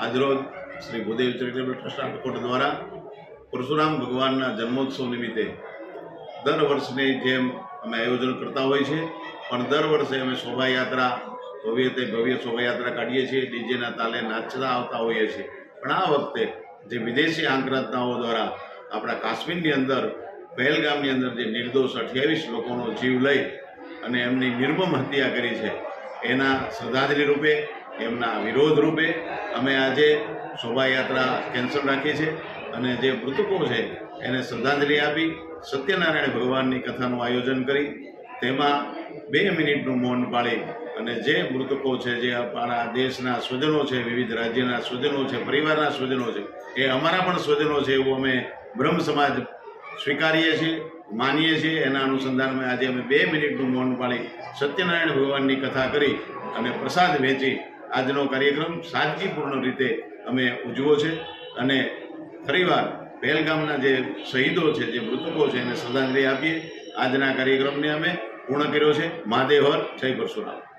આજરોજ Shri Bhudev charitable trust Rajkot દ્વારા પરશુરામ ભગવાનના જન્મોત્સવ નિમિત્તે દર વર્ષની જેમ અમે આયોજન કરતા હોય છે. પણ દર વર્ષે અમે શોભાયાત્રા, ભવ્ય તે ભવ્ય શોભાયાત્રા કાઢીએ છીએ. ડીજેના તાલે નાચતા આવતા હોઈએ છીએ. પણ આ વખતે જે વિદેશી આંકડાતાઓ દ્વારા આપણા કાશ્મીરની અંદર, પહેલગામની અંદર જે નિર્દોષ અઠ્યાવીસ લોકોનો જીવ લઈ અને એમની નિર્મમ હત્યા કરી છે, એના શ્રદ્ધાંજલિ રૂપે એમના વિરોધ રૂપે અમે આજે શોભાયાત્રા કેન્સલ રાખી છે અને જે મૃતકો છે એને શ્રદ્ધાંજલિ આપી સત્યનારાયણ ભગવાનની કથાનું આયોજન કરી તેમાં બે મિનિટનું મૌન પાળી અને જે મૃતકો છે, જે આપણા દેશના સ્વજનો છે, વિવિધ રાજ્યના સ્વજનો છે, પરિવારના સ્વજનો છે, એ અમારા પણ સ્વજનો છે એવું અમે બ્રહ્મ સમાજ સ્વીકારીએ છીએ, માનીએ છીએ. એના અનુસંધાનમાં આજે અમે બે મિનિટનું મૌન પાળી સત્યનારાયણ ભગવાનની કથા કરી અને પ્રસાદ વેચી આજનો કાર્યક્રમ સાદગીપૂર્ણ રીતે અમે ઉજવો છે અને ફરીવાર પહેલગામના જે શહીદો છે, જે મૃતકો છે, એને શ્રદ્ધાંજલિ આપીએ. આજના કાર્યક્રમને અમે પૂર્ણ કર્યો છે. મહાદેવ હર, જય પરશુરામ.